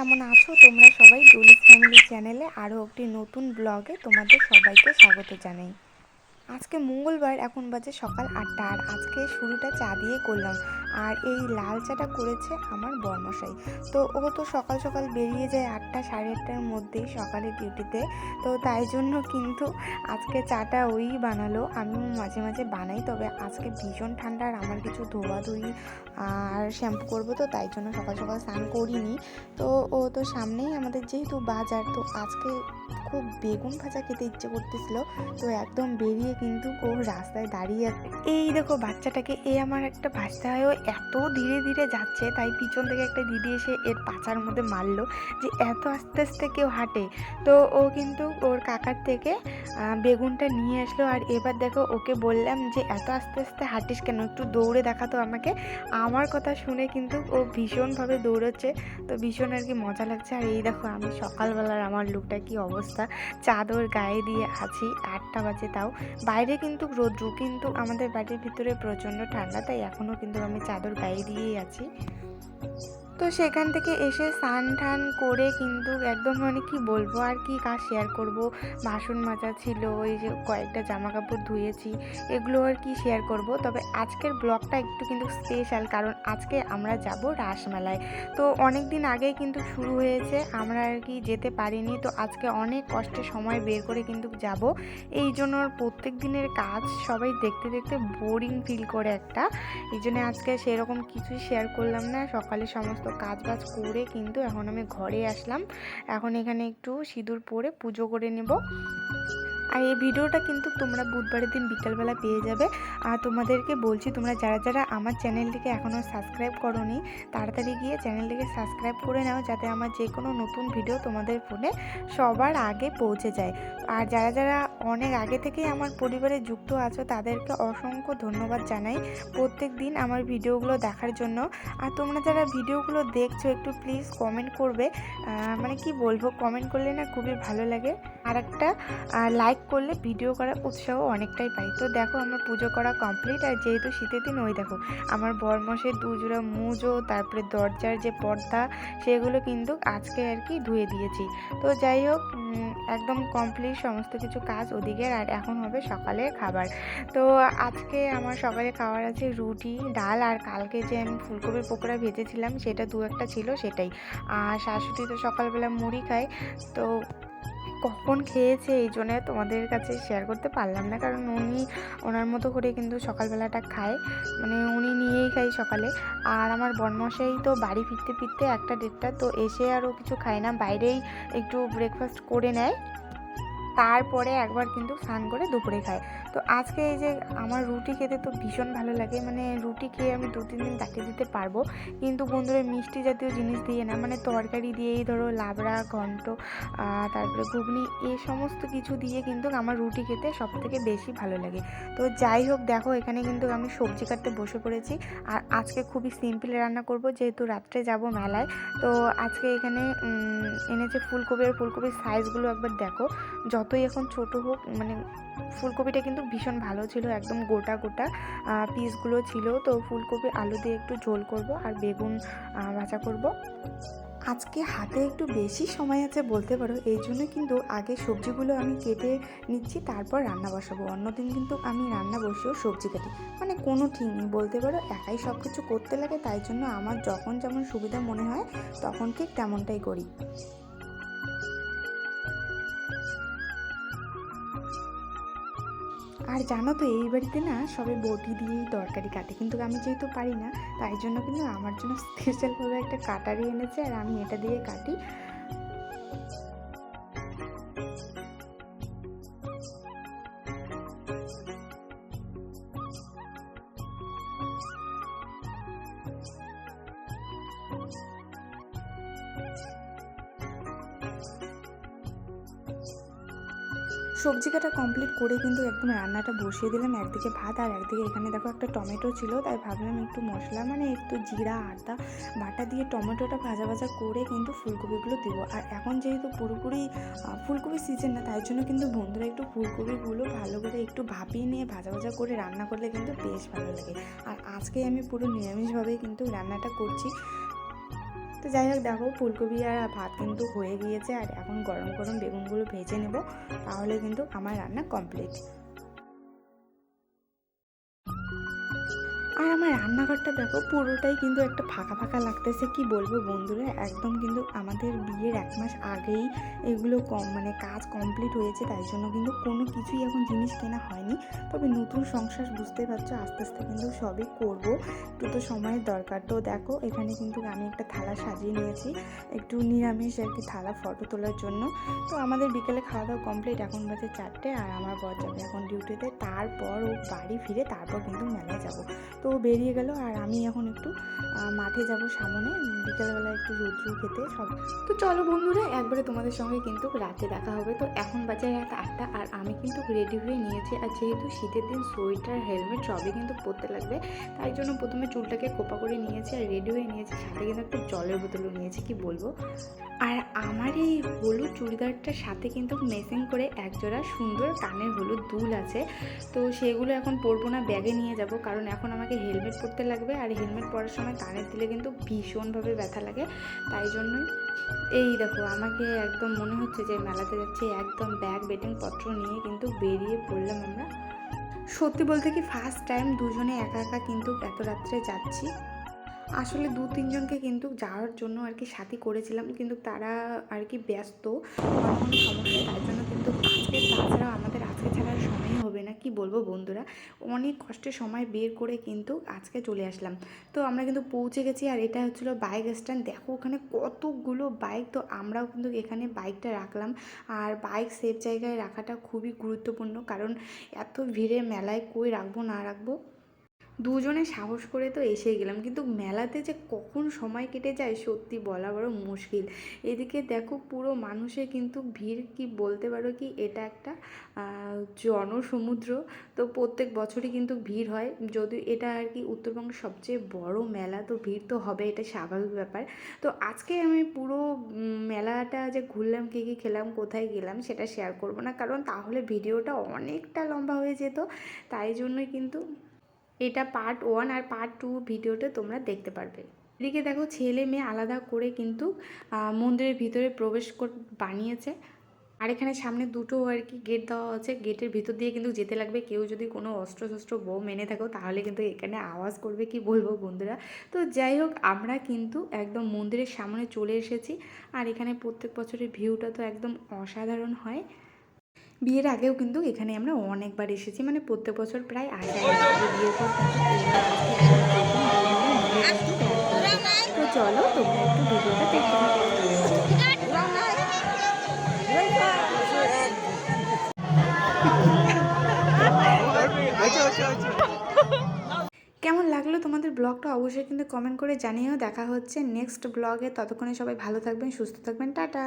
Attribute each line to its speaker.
Speaker 1: কেমন আছো? তোমরা সবাই ডুলিস ফ্যামিলি চ্যানেলে আরও একটি নতুন ব্লগে তোমাদের সবাইকে স্বাগত জানাই। আজকে মঙ্গলবার, এখন বাজে সকাল আটটা, আর আজকে শুরুটা চা দিয়ে করলাম। আর এই লাল চাটা করেছে আমার বর্মশাই। তো ও তো সকাল সকাল বেরিয়ে যায় আটটা, সাড়ে আটটার মধ্যেই সকালে ডিউটিতে তো তাই জন্য কিন্তু আজকে চাটা ওই বানালো। আমি মাঝে মাঝে বানাই, তবে আজকে ভীষণ ঠান্ডা আর আমার কিছু ধোয়াধুয়ি আর শ্যাম্পু করব তো, তাই জন্য সকাল সকাল স্নান করিনি। তো ও তো সামনেই আমাদের যেহেতু বাজার, তো আজকে খুব বেগুন ভাজা খেতে ইচ্ছে করতেছিল। তো একদম বেরিয়ে কিন্তু ও রাস্তায় দাঁড়িয়ে আছে। এই দেখো বাচ্চাটাকে, এ আমার একটা ভাজতে হয় এত ধীরে ধীরে যাচ্ছে, তাই পিছন থেকে একটা দিদি এসে এর পাচার মধ্যে মারলো যে এত আস্তে আস্তে কেউ হাঁটে। তো ও কিন্তু ওর কাকার থেকে বেগুনটা নিয়ে আসলো আর এবার দেখো ওকে বললাম যে, এত আস্তে আস্তে হাঁটিস কেন? একটু দৌড়ে দেখাতো আমাকে। আমার কথা শুনে কিন্তু ও ভীষণভাবে দৌড়চ্ছে। তো ভীষণ আর কি মজা লাগছে। আর এই দেখো আমি সকালবেলার আমার লুকটা কি অবস্থা। চাদর গায়ে দিয়ে আছি, আটটা বাজে তাও। বাইরে কিন্তু রোদ্রু, কিন্তু আমাদের বাড়ির ভিতরে প্রচণ্ড ঠান্ডা, তাই এখনও কিন্তু আমি চাদর গায়ে দিয়েই আছি। তো সেখান থেকে এসে স্নান টান করে কিন্তু একদম মানে কি বলব আর কি কাজ শেয়ার করব। বাসন মাজা ছিল, ওই যে কয়েকটা জামা কাপড় ধুয়েছি, এগুলো আর কি শেয়ার করব। তবে আজকের ব্লগটা একটু কিন্তু স্পেশাল কারণ আজকে আমরা যাব রাসমেলায়। তো অনেক দিন আগেই কিন্তু শুরু হয়েছে, আমরা আর কি যেতে পারিনি। তো আজকে অনেক কষ্টে সময় বের করে কিন্তু যাব। এই জন্য প্রত্যেক দিনের কাজ সবাই দেখতে দেখতে বোরিং ফিল করে একটা। এই জন্য আজকে সেরকম কিছুই শেয়ার করলাম না। সকালে সমস্ত কাজ বাজ করে কিন্তু এখন আমি ঘরে আসলাম। এখন এখানে একটু সিঁদুর পরে পুজো করে নেব। আর এই ভিডিওটা কিন্তু তোমরা বুধবারের দিন বিকালবেলা পেয়ে যাবে। আর তোমাদেরকে বলছি, তোমরা যারা যারা আমার চ্যানেলটিকে এখনও সাবস্ক্রাইব করোনি, তাড়াতাড়ি গিয়ে চ্যানেলটিকে সাবস্ক্রাইব করে নাও, যাতে আমার যে কোনো নতুন ভিডিও তোমাদের ফোনে সবার আগে পৌঁছে যায়। আর যারা যারা অনেক আগে থেকেই আমার পরিবারে যুক্ত আছো, তাদেরকে অসংখ্য ধন্যবাদ জানাই প্রত্যেক দিন আমার ভিডিওগুলো দেখার জন্য। আর তোমরা যারা ভিডিওগুলো দেখছ, একটু প্লিজ কমেন্ট করবে। মানে কি বলব কমেন্ট করলে না খুবই ভালো লাগে। আর একটা লাইক করলে ভিডিও করার উৎসাহ অনেকটাই পাই। তো দেখো, আমার পুজো করা কমপ্লিট আর যেহেতু শীতের দিন, ওই দেখো, আমার বরমসের দুজোড়া মুজো, তারপরে দরজার যে পর্দা, সেগুলো কিন্তু আজকে আর কি ধুয়ে দিয়েছি। তো যাই হোক একদম কমপ্লিট সমস্ত কিছু কাজ ওদিকে আর এখন হবে সকালে খাবার। তো আজকে আমার সকালে খাবার আছে রুটি, ডাল আর কালকে যে আমি ফুলকপির পকোড়া ভেজেছিলাম সেটা দু একটা ছিল সেটাই। আর শাশুড়ি তো সকালবেলা মুড়ি খায়, তো কখন খেয়েছে এই জন্যে তোমাদের কাছে শেয়ার করতে পারলাম না। কারণ উনি ওনার মতো করে কিন্তু সকালবেলাটা খায়। মানে উনি নিয়েই খায় সকালে। আর আমার বনমশাই তো বাড়ি ফিরতে ফিরতে একটা ডেটটা তো এসে আরও কিছু খায় না। বাইরেই একটু ব্রেকফাস্ট করে নেয়। তারপরে একবার কিন্তু স্নান করে দুপুরে খায় তো আজকে এই যে আমার রুটি খেতে তো ভীষণ ভালো লাগে মানে রুটি খেয়ে আমি দু তিন দিন কাটিয়ে দিতে পারব। কিন্তু বন্ধুরা, মিষ্টি জাতীয় জিনিস দিয়ে না মানে তরকারি দিয়েই ধরো লাবড়া, ঘন্ট তারপরে ঘুগনি, এই সমস্ত কিছু দিয়ে কিন্তু আমার রুটি খেতে সব থেকে বেশি ভালো লাগে। তো যাই হোক, দেখো এখানে কিন্তু আমি সবজি কাটতে বসে পড়েছি। আর আজকে খুবই সিম্পল রান্না করব, যেহেতু রাত্রে যাব মেলায়। তো আজকে এখানে এনেছে ফুলকপি, আর ফুলকপির সাইজগুলো একবার দেখো। যতই এখন ছোট হোক মানে ফুলকপিটা কিন্তু ভীষণ ভালো ছিল, একদম গোটা গোটা পিসগুলো ছিল। তো ফুলকপি আলু দিয়ে একটু ঝোল করব আর বেগুন ভাজা করব। আজকে হাতে একটু বেশি সময় আছে বলতে পারো, এই জন্য কিন্তু আগে সবজিগুলো আমি কেটে নিচ্ছি, তারপর রান্না বসাবো। অন্যদিন কিন্তু আমি রান্না বসেও সবজি কাটি। মানে কোনো ঠিক নেই, বলতে পারো, একাই সব কিছু করতে লাগে, তাই জন্য আমার যখন যেমন সুবিধা মনে হয়, তখন ঠিক তেমনটাই করি। আর জানো তো, এই বাড়িতে না সবাই বটি দিয়েই তরকারি কাটে। কিন্তু আমি যেহেতু পারি না, তাই জন্য কিন্তু আমার জন্য স্পেশালভাবে একটা কাটারি এনেছে আর আমি এটা দিয়ে কাটি। সবজি কাটা কমপ্লিট করে কিন্তু একদম রান্নাটা বসিয়ে দিলাম। একদিকে ভাত আর একদিকে এখানে দেখো একটা টমেটো ছিল, তাই ভাবলাম একটু মশলা মানে একটু জিরা, আদা, বাটা দিয়ে টমেটোটা ভাজা ভাজা করে কিন্তু ফুলকপিগুলো দিব। আর এখন যেহেতু পুরোপুরি ফুলকপি সিজন না, তাই জন্য কিন্তু বন্ধুরা একটু ফুলকপিগুলো ভালো করে একটু ভাপিয়ে নিয়ে ভাজা ভাজা করে রান্না করলে কিন্তু বেশ ভালো লাগে। আর আজকে আমি পুরো নিরামিষভাবেই কিন্তু রান্নাটা করছি। তো যাই হোক, দেখো, ফুলকপি আর ভাত কিন্তু হয়ে গিয়েছে, আর এখন গরম গরম বেগুনগুলো ভেজে নেব, তাহলে কিন্তু আমার রান্না কমপ্লিট আর আমার রান্নাঘরটা দেখো, পুরোটাই কিন্তু একটা ফাঁকা ফাঁকা লাগতেছে, কি বলব বন্ধুরা? একদম কিন্তু আমাদের বিয়ের এক মাস আগেই এগুলো কম মানে কাজ কমপ্লিট হয়েছে, তাই জন্য কিন্তু কোনো কিছুই এখন জিনিস কেনা হয়নি। তবে নতুন সংসার বুঝতে পারছ, আস্তে আস্তে কিন্তু সবই করব। একটু তো সময়ের দরকার। তো দেখো, এখানে কিন্তু আমি একটা থালা সাজিয়ে নিয়েছি, একটু নিরামিষ আর কি থালা ফটো তোলার জন্য। তো আমাদের বিকেলে খাওয়া দাওয়া কমপ্লিট এখন বাজে চারটে, আর আমার বর যাবে এখন ডিউটিতে তারপর ও বাড়ি ফিরে, তারপর কিন্তু মেলায় যাব। তো বেরিয়ে গেল আর আমি এখন একটু মাঠে যাব সামনে, বিকেলবেলা একটু রৌদ্র খেতে সব। তো চলো বন্ধুরা, একবারে তোমাদের সঙ্গে কিন্তু রাতে দেখা হবে। তো এখন বাজে রাত আটটা আর আমি কিন্তু রেডি হয়ে নিয়েছি। আর যেহেতু শীতের দিন সোয়েটার হেলমেট সবই কিন্তু পরতে লাগবে। তাই জন্য প্রথমে চুলটাকে খোপা করে নিয়েছি আর রেডি হয়ে নিয়েছি। সাথে কিন্তু একটু জলের বোতলও নিয়েছি, কি বলব? আর আমার এই হলুদ চুড়িদারটার সাথে কিন্তু মেসিং করে একজোড়া সুন্দর কানের হলুদ দুল আছে। তো সেগুলো এখন পরবো না ব্যাগে নিয়ে যাব। কারণ এখন আমাকে হেলমেট পরতে লাগবে আর হেলমেট পরার সময় কানের দিলে কিন্তু ভীষণভাবে ব্যথা লাগে। তাই জন্যই এই দেখো, আমাকে একদম মনে হচ্ছে যে মেলাতে যাচ্ছি, একদম ব্যাগ, বেটিং পত্র নিয়ে কিন্তু বেরিয়ে পড়লাম আমরা। সত্যি বলতে কি ফার্স্ট টাইম দুজনে একা একা কিন্তু এত রাত্রে যাচ্ছি। আসলে দু, তিনজনকে কিন্তু যাওয়ার জন্য আর কি সাথী করেছিলাম, কিন্তু তারা আর কি ব্যস্ত সমস্যা, তাই জন্য কিন্তু আজকে তাছাড়াও আমাদের আজকে ছাড়ার সময় হবে না, কি বলব বন্ধুরা? অনেক কষ্টে সময় বের করে কিন্তু আজকে চলে আসলাম। তো আমরা কিন্তু পৌঁছে গেছি আর এটা হচ্ছিল বাইক স্ট্যান্ড দেখো ওখানে কতগুলো বাইক তো আমরাও কিন্তু এখানে বাইকটা রাখলাম। আর বাইক সেফ জায়গায় রাখাটা খুবই গুরুত্বপূর্ণ, কারণ এত ভিড়ে মেলায় কই রাখব না রাখব? দুজনে সাহস করে তো এসে গেলাম। কিন্তু মেলাতে যে কখন সময় কেটে যায় সত্যি বলা বড় মুশকিল। এদিকে দেখো পুরো মানুষে কিন্তু ভিড় কি বলতে পারো কি? এটা একটা জনসমুদ্র। তো প্রত্যেক বছরই কিন্তু ভিড় হয়। যদি এটা আর কি উত্তরবঙ্গের সবচেয়ে বড় মেলা, তো ভিড় তো হবে, এটা স্বাভাবিক ব্যাপার। তো আজকে আমি পুরো মেলাটা যে ঘুরলাম, কী কী খেলাম, কোথায় গেলাম, সেটা শেয়ার করব না। কারণ তাহলে ভিডিওটা অনেকটা লম্বা হয়ে যেত। তাই জন্যই কিন্তু এটা পার্ট ওয়ান আর পার্ট টু ভিডিওতে তোমরা দেখতে পারবে। এদিকে দেখো ছেলে মেয়ে আলাদা করে কিন্তু মন্দিরের ভিতরে প্রবেশ বানিয়েছে। আর এখানে সামনে দুটো আর কি গেট দেওয়া আছে। গেটের ভিতর দিয়ে কিন্তু যেতে লাগবে। কেউ যদি কোনো অস্ত্র শস্ত্র বউ মেনে থাকো, তাহলে কিন্তু এখানে আওয়াজ করবে। কি বলব বন্ধুরা? তো যাই হোক, আমরা কিন্তু একদম মন্দিরের সামনে চলে এসেছি। আর এখানে প্রত্যেক বছরের ভিউটা তো একদম অসাধারণ হয়। বিয়ের আগেও কিন্তু এখানে আমরা অনেকবার এসেছি মানে প্রত্যেক বছর প্রায় আসা তবে বিয়ের পর তো চলো, তোমরা একটু ভিডিওটা দেখতে কেমন লাগল তোমাদের ব্লগটা? অবশ্যই কিন্তু কমেন্ট করে জানিয়েও দেখা হচ্ছে নেক্সট ব্লগে। ততক্ষণে সবাই ভালো থাকবেন, সুস্থ থাকবেন। টাটা।